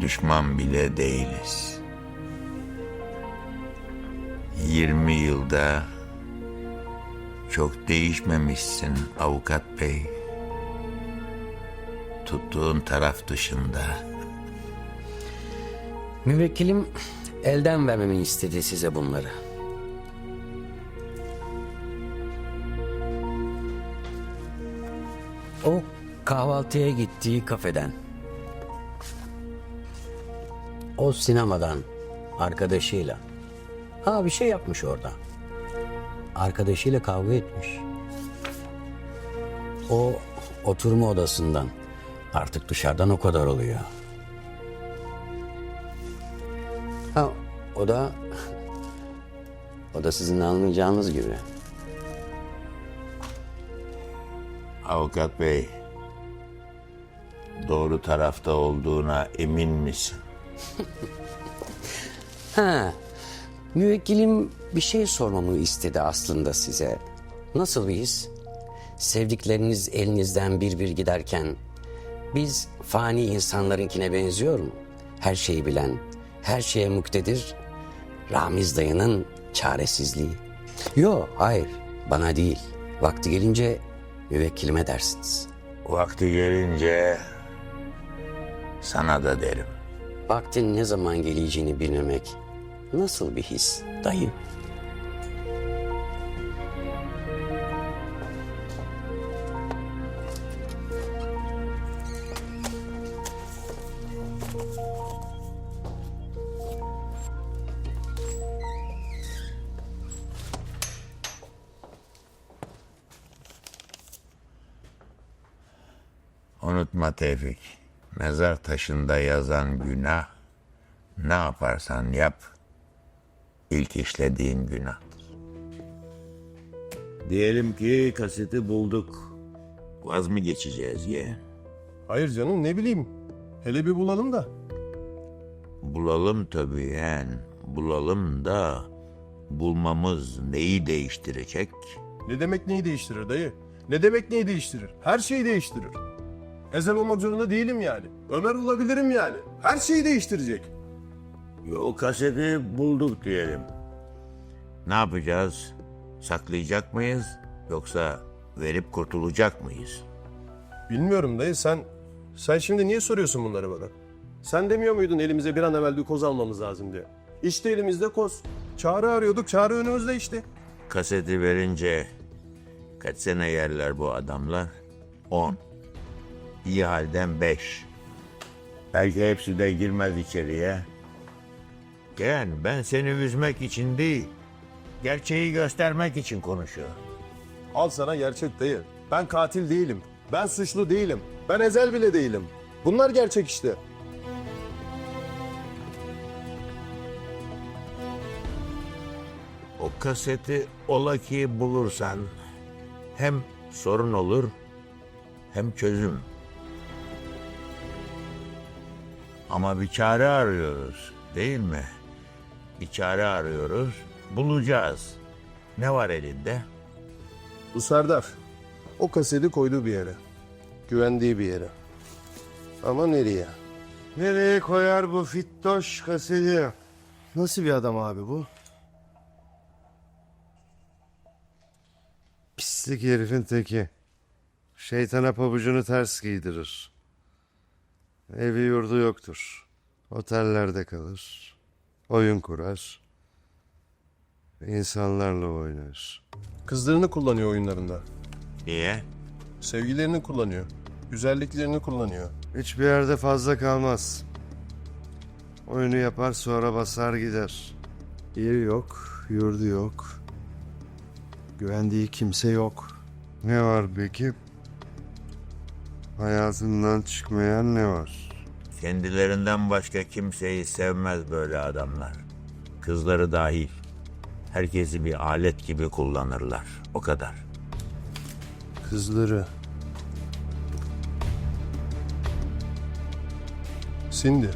düşman bile değiliz. 20 yılda çok değişmemişsin avukat bey. Tuttuğun taraf dışında. Müvekkilim elden vermemi istedi size bunları. O kahvaltıya gittiği kafeden. O sinemadan arkadaşıyla. Ha bir şey yapmış orada. Arkadaşıyla kavga etmiş. O oturma odasından. Artık dışarıdan o kadar oluyor. Ha, o da o da sizin anlayacağınız gibi. Avukat bey, doğru tarafta olduğuna emin misin? Ha, müvekkilim bir şey sormamı istedi aslında size. Nasıl bir? Sevdikleriniz elinizden bir bir giderken biz fani insanlarınkine benziyor mu? Her şeyi bilen, her şeye muktedir. Ramiz dayının çaresizliği. Yo, hayır, bana değil. Vakti gelince müvekkilime dersiniz. Vakti gelince sana da derim. Vaktin ne zaman geleceğini bilmemek nasıl bir his dayı? Unutma Tevfik, mezar taşında yazan günah, ne yaparsan yap, ilk işlediğin günahtır. Diyelim ki kaseti bulduk. Vaz mı geçeceğiz ye? Hayır canım ne bileyim. Hele bir bulalım da. Bulalım tabii yeğen, bulalım da bulmamız neyi değiştirecek? Ne demek neyi değiştirir dayı? Ne demek neyi değiştirir? Her şeyi değiştirir. Ezel olmak zorunda değilim yani. Ömer olabilirim yani. Her şeyi değiştirecek. O kaseti bulduk diyelim. Ne yapacağız? Saklayacak mıyız? Yoksa verip kurtulacak mıyız? Bilmiyorum dayı sen... Sen şimdi niye soruyorsun bunları bana? Sen demiyor muydun elimize bir an evvel bir koz almamız lazım diye? İşte elimizde koz. Çağrı arıyorduk. Çağrı önümüzde işte. Kaseti verince kaç sene yerler bu adamlar? On. İyi halden beş. Belki hepsi de girmez içeriye. Gel ben seni üzmek için değil, gerçeği göstermek için konuşuyorum. Al sana gerçek dayı. Ben katil değilim. Ben suçlu değilim. Ben ezel bile değilim. Bunlar gerçek işte. O kaseti ola ki bulursan hem sorun olur hem çözüm. Ama bir çare arıyoruz değil mi? Bir çare arıyoruz, bulacağız. Ne var elinde? Bu Serdar. O kaseti koydu bir yere. Güvendiği bir yere. Ama nereye? Nereye koyar bu fittoş kaseti? Nasıl bir adam abi bu? Pislik herifin teki. Şeytana pabucunu ters giydirir. Evi yurdu yoktur. Otellerde kalır. Oyun kurar. İnsanlarla oynar. Kızlarını kullanıyor oyunlarında. Niye? Sevgilerini kullanıyor. Güzelliklerini kullanıyor. Hiçbir yerde fazla kalmaz. Oyunu yapar sonra basar gider. Yeri yok, yurdu yok. Güvendiği kimse yok. Ne var peki? Hayatından çıkmayan ne var? Kendilerinden başka kimseyi sevmez böyle adamlar. Kızları dahil. Herkesi bir alet gibi kullanırlar. O kadar. Kızları. Cindy.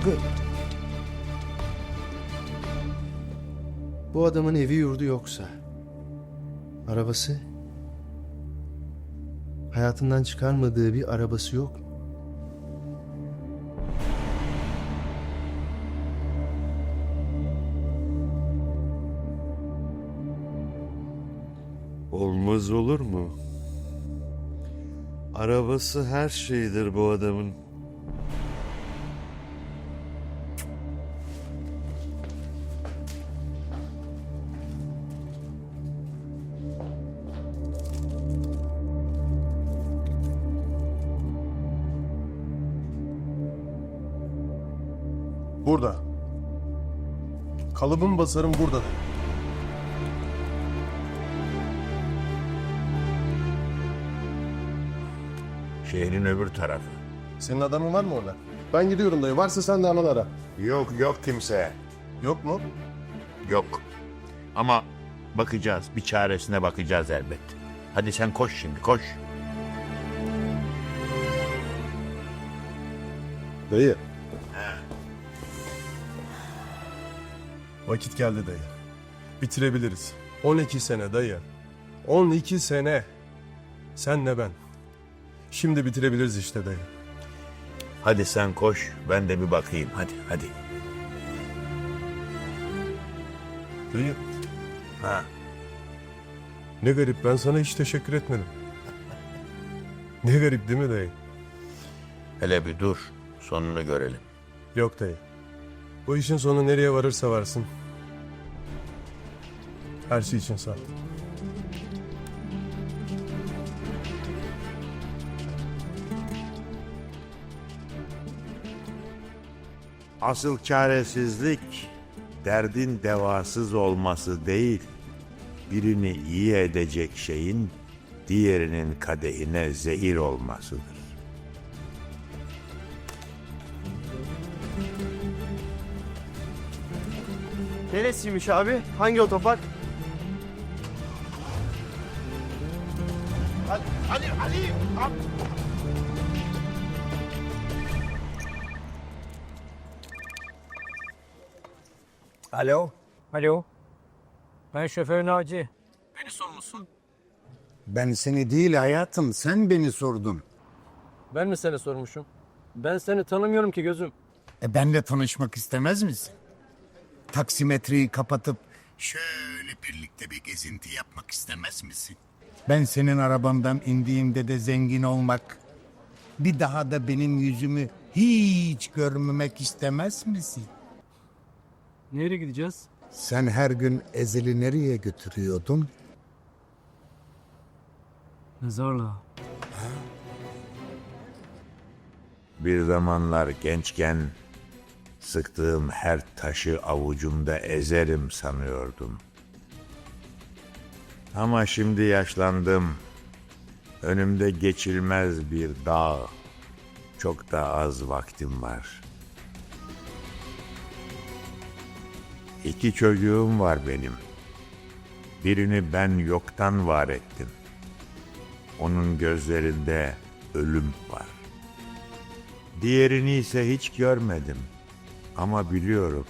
Abi. Bu adamın evi yurdu yoksa. Arabası. Hayatından çıkarmadığı bir arabası yok mu? Olmaz olur mu? Arabası her şeydir bu adamın. Kalıbım basarım burada. Şehrin öbür tarafı. Senin adamın var mı orada? Ben gidiyorum dayı. Varsa sen de anıl ara. Yok yok kimse. Yok mu? Yok. Ama bakacağız. Bir çaresine bakacağız elbet. Hadi sen koş şimdi koş. Dayı. Vakit geldi dayı. Bitirebiliriz. 12 sene dayı. 12 sene. Senle ben. Şimdi bitirebiliriz işte dayı. Hadi sen koş. Ben de bir bakayım. Hadi hadi. Dayı. Ha. Ne garip ben sana hiç teşekkür etmedim. Ne garip değil mi dayı? Hele bir dur. Sonunu görelim. Yok dayı. Bu işin sonu nereye varırsa varsın. Her şey için sağ ol. Asıl çaresizlik derdin devasız olması değil, birini iyi edecek şeyin diğerinin kadehine zehir olmasıdır. Neresiymiş abi? Hangi otopark? Alo, Alo. Ben şoför Naci. ben seni değil hayatım, sen beni sordun. Ben mi seni sormuşum? Ben seni tanımıyorum ki gözüm. E benle tanışmak istemez misin? Taksimetreyi kapatıp şöyle birlikte bir gezinti yapmak istemez misin? Ben senin arabandan indiğimde de zengin olmak, bir daha da benim yüzümü hiç görmemek istemez misin? Nereye gideceğiz? Sen her gün Ezel'i nereye götürüyordun? Mezarlığa. Bir zamanlar gençken sıktığım her taşı avucumda ezerim sanıyordum. Ama şimdi yaşlandım. Önümde geçilmez bir dağ. Çok da az vaktim var. İki çocuğum var benim. Birini ben yoktan var ettim. Onun gözlerinde ölüm var. Diğerini ise hiç görmedim. Ama biliyorum.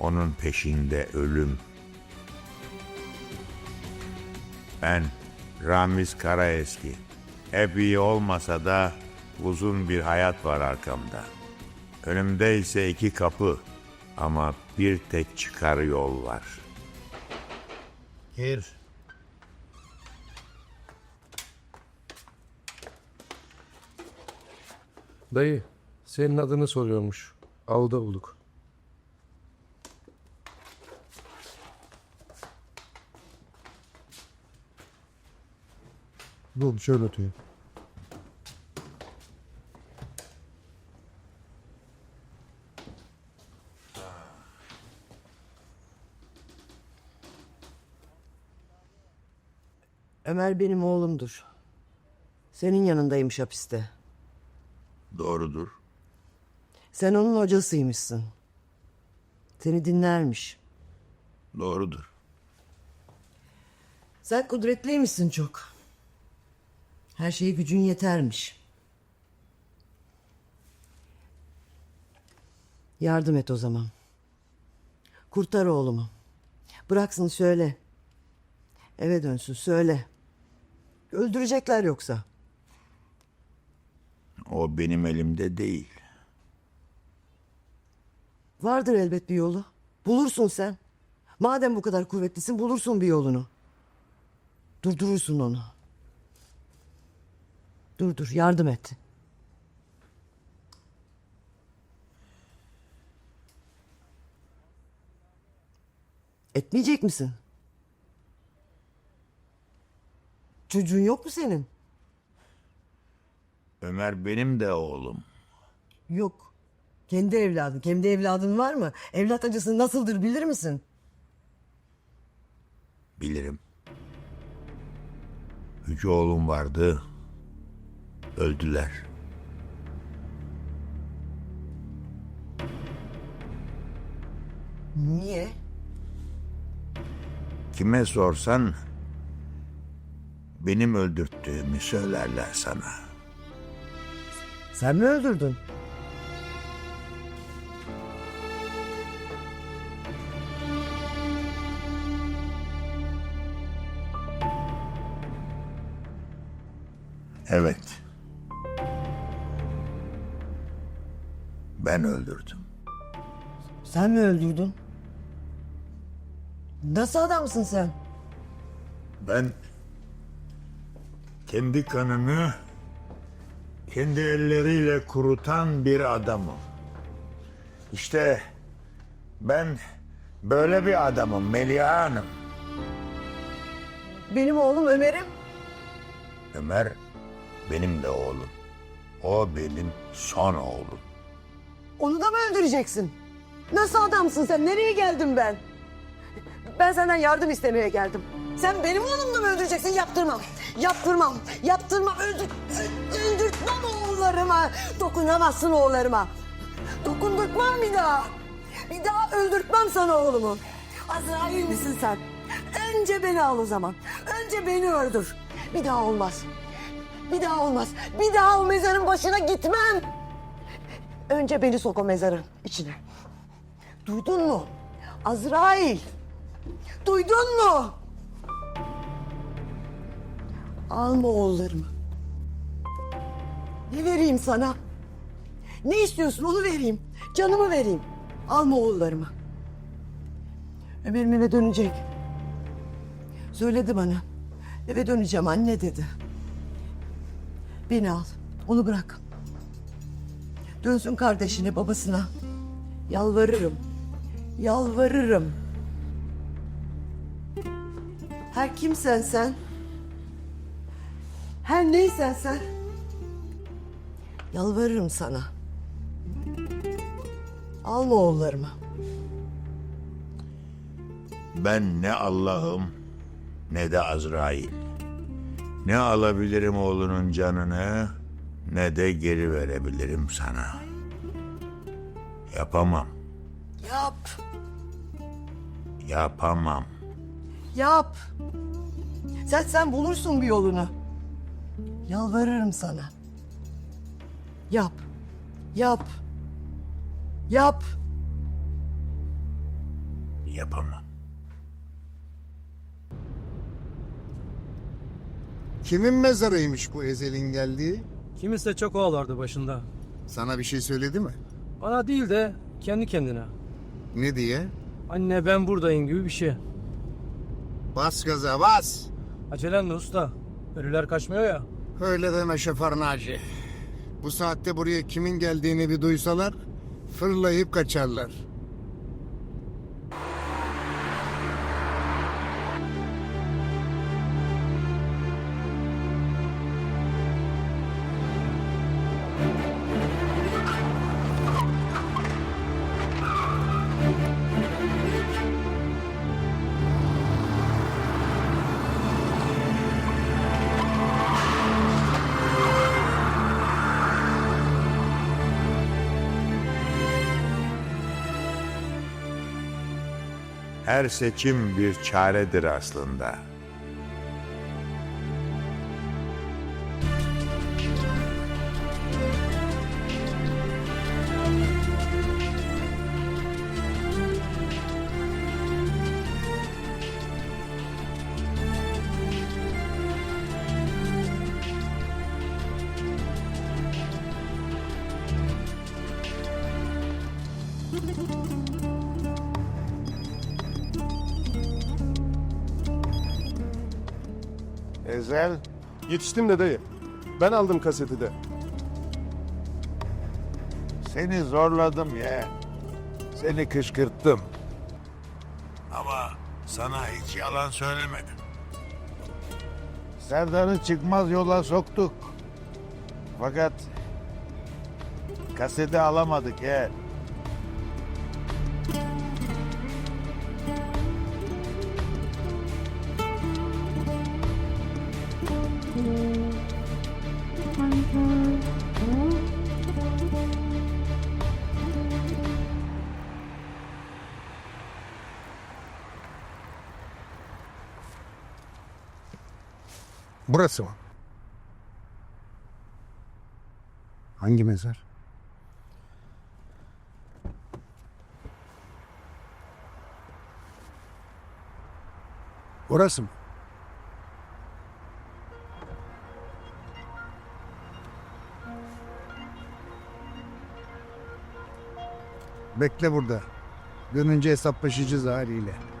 Onun peşinde ölüm. Ben Ramiz Karaeski. Hep iyi olmasa da uzun bir hayat var arkamda. Önümde ise iki kapı ama bir tek çıkar yol var. Gir. Dayı senin adını soruyormuş. Avda bulduk. Dur şöyle oturayım. Ömer benim oğlumdur. Senin yanındaymış hapiste. Doğrudur. Sen onun hocasıymışsın. Seni dinlermiş. Doğrudur. Sen kudretliymişsin çok. Her şeye gücün yetermiş. Yardım et o zaman. Kurtar oğlumu. Bıraksın söyle. Eve dönsün söyle. Öldürecekler yoksa. O benim elimde değil. Vardır elbet bir yolu. Bulursun sen. Madem bu kadar kuvvetlisin bulursun bir yolunu. Durdurursun onu. Dur dur yardım et. Etmeyecek misin? Çocuğun yok mu senin? Ömer benim de oğlum. Yok. Kendi evladın. Kendi evladın var mı? Evlat acısı nasıldır bilir misin? Bilirim. Üç oğlum vardı. Öldüler. Niye? Kime sorsan benim öldürttüğümü söylerler sana. Sen mi öldürdün? Evet. Ben öldürdüm. Sen mi öldürdün? Nasıl adamsın sen? Ben kendi kanını kendi elleriyle kurutan bir adamım. İşte ben böyle bir adamım Meliha Hanım. Benim oğlum Ömer'im. Ömer benim de oğlum. O benim son oğlum. Onu da mı öldüreceksin? Nasıl adamsın sen? Nereye geldim ben? Ben senden yardım istemeye geldim. Sen benim oğlumu da mı öldüreceksin? Yaptırmam. Yaptırmam. Yaptırmam. Öldür, öldürtmem oğullarıma. Dokunamazsın oğullarıma. Dokundurtmam bir daha. Bir daha öldürtmem sana oğlumu. Azrail misin sen? Önce beni al o zaman. Önce beni öldür. Bir daha olmaz. Bir daha olmaz. Bir daha o mezarın başına gitmem. Önce beni sok o mezarın içine. Duydun mu? Azrail. Duydun mu? Alma oğullarımı. Ne vereyim sana? Ne istiyorsun onu vereyim. Canımı vereyim. Alma oğullarımı. Ömer'im eve dönecek. Söyledi bana. Eve döneceğim anne dedi. Beni al. Onu bırak. Dönsün kardeşine, babasına. Yalvarırım. Yalvarırım. Her kimsen sen. Her neysen sen. Yalvarırım sana. Alma oğullarımı. Ben ne Allah'ım ne de Azrail. Ne alabilirim oğlunun canını ne de geri verebilirim sana. Yapamam, Yap. yapamam. Yap. Sen sen bulursun bir yolunu. Yalvarırım sana. Yap. Yap. Yap. Yapamam. Kimin mezarıymış bu Ezel'in geldiği? Kimse çok ağlardı başında. Sana bir şey söyledi mi? Bana değil de kendi kendine. Ne diye? Anne ben buradayım gibi bir şey. Bas gaza bas. Acelen de usta. Ölüler kaçmıyor ya. Öyle deme şoför Naci. Bu saatte buraya kimin geldiğini bir duysalar fırlayıp kaçarlar. Her seçim bir çaredir aslında. Ezel, Yetiştim de dayı. Ben aldım kaseti de. seni zorladım ya. Seni kışkırttım. Ama sana hiç yalan söylemedim. Serdar'ı çıkmaz yola soktuk. Fakat kaseti alamadık ya. Burası mı? Hangi mezar? Burası mı? Bekle burada. Dönünce hesaplaşacağız haliyle.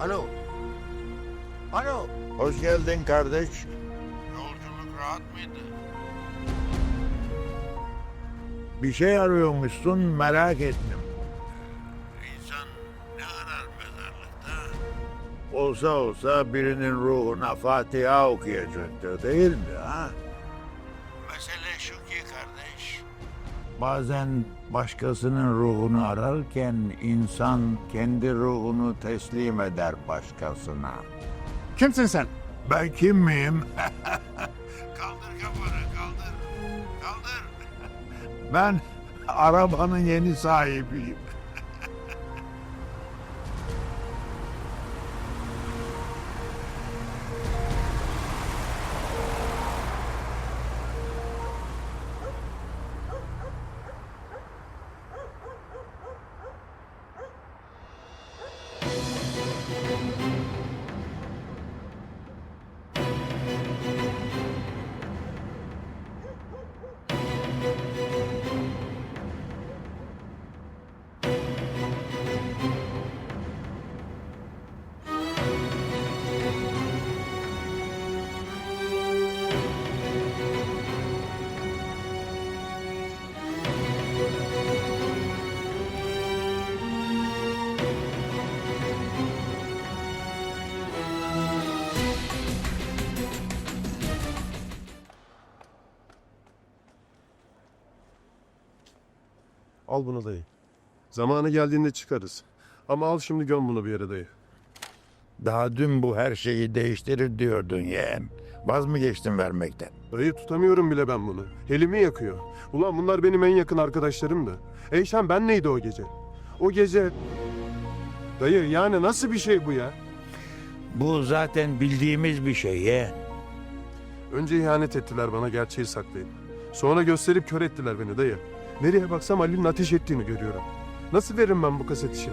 Alo. Alo. Hoş geldin kardeş. Yolculuk rahat mıydı? Bir şey arıyormuşsun merak ettim. İnsan ne arar mezarlıkta? Olsa olsa birinin ruhuna Fatiha okuyacaktır değil mi Bazen başkasının ruhunu ararken insan kendi ruhunu teslim eder başkasına. Kimsin sen? Ben kim miyim? kaldır kafanı kaldır. Kaldır. Ben arabanın yeni sahibiyim. Al bunu dayı. Zamanı geldiğinde çıkarız. Ama al şimdi göm bunu bir yere dayı. Daha dün bu her şeyi değiştirir diyordun yeğen. Vaz mı geçtin vermekten? Dayı tutamıyorum bile ben bunu. Elimi yakıyor. Ulan bunlar benim en yakın arkadaşlarımdı. Eyşan ben neydi o gece? O gece... Dayı yani nasıl bir şey bu ya? Bu zaten bildiğimiz bir şey yeğen. Önce ihanet ettiler bana gerçeği saklayıp. Sonra gösterip kör ettiler beni dayı. Nereye baksam Ali'nin ateş ettiğini görüyorum. Nasıl veririm ben bu kaset için?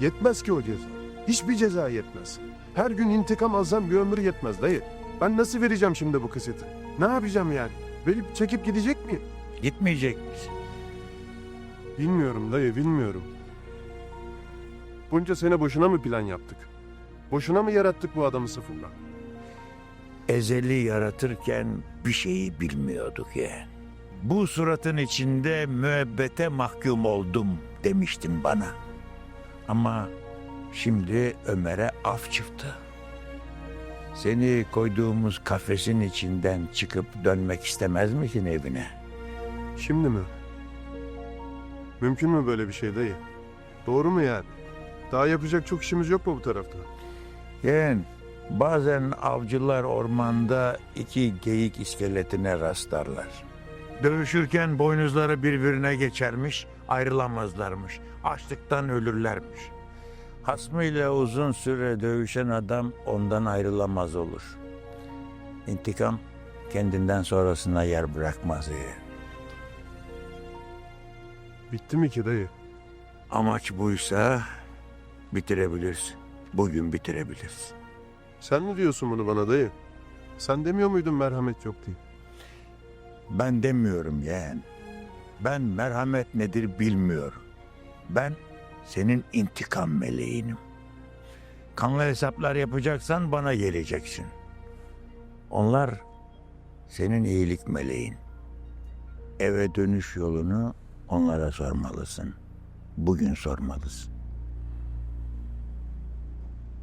Yetmez ki o ceza. Hiçbir ceza yetmez. Her gün intikam alsam bir ömür yetmez dayı. Ben nasıl vereceğim şimdi bu kaseti? Ne yapacağım yani? Verip çekip gidecek miyim? Gitmeyecek misin? Bilmiyorum dayı bilmiyorum. Bunca sene boşuna mı plan yaptık? Boşuna mı yarattık bu adamı sıfırdan? Ezeli yaratırken bir şeyi bilmiyorduk yeğen. Bu suratın içinde müebbete mahkum oldum demiştin bana. Ama şimdi Ömer'e af çıktı. Seni koyduğumuz kafesin içinden çıkıp dönmek istemez misin evine? Şimdi mi? Mümkün mü böyle bir şey dayı? Doğru mu yani? Daha yapacak çok işimiz yok mu bu tarafta? Yeğen, Bazen avcılar ormanda iki geyik iskeletine rastlarlar. Dövüşürken boynuzları birbirine geçermiş, ayrılamazlarmış. Açlıktan ölürlermiş. Hasmıyla uzun süre dövüşen adam ondan ayrılamaz olur. İntikam kendinden sonrasına yer bırakmaz yeğen. Bitti mi ki dayı? Amaç buysa bitirebilirsin. Bugün bitirebilirsin. Sen mi diyorsun bunu bana dayı? Sen demiyor muydun merhamet yok diye? Ben demiyorum yeğen. Ben merhamet nedir bilmiyorum. Ben senin intikam meleğinim. Kanlı hesaplar yapacaksan bana geleceksin. Onlar senin iyilik meleğin. Eve dönüş yolunu onlara sormalısın. Bugün sormalısın.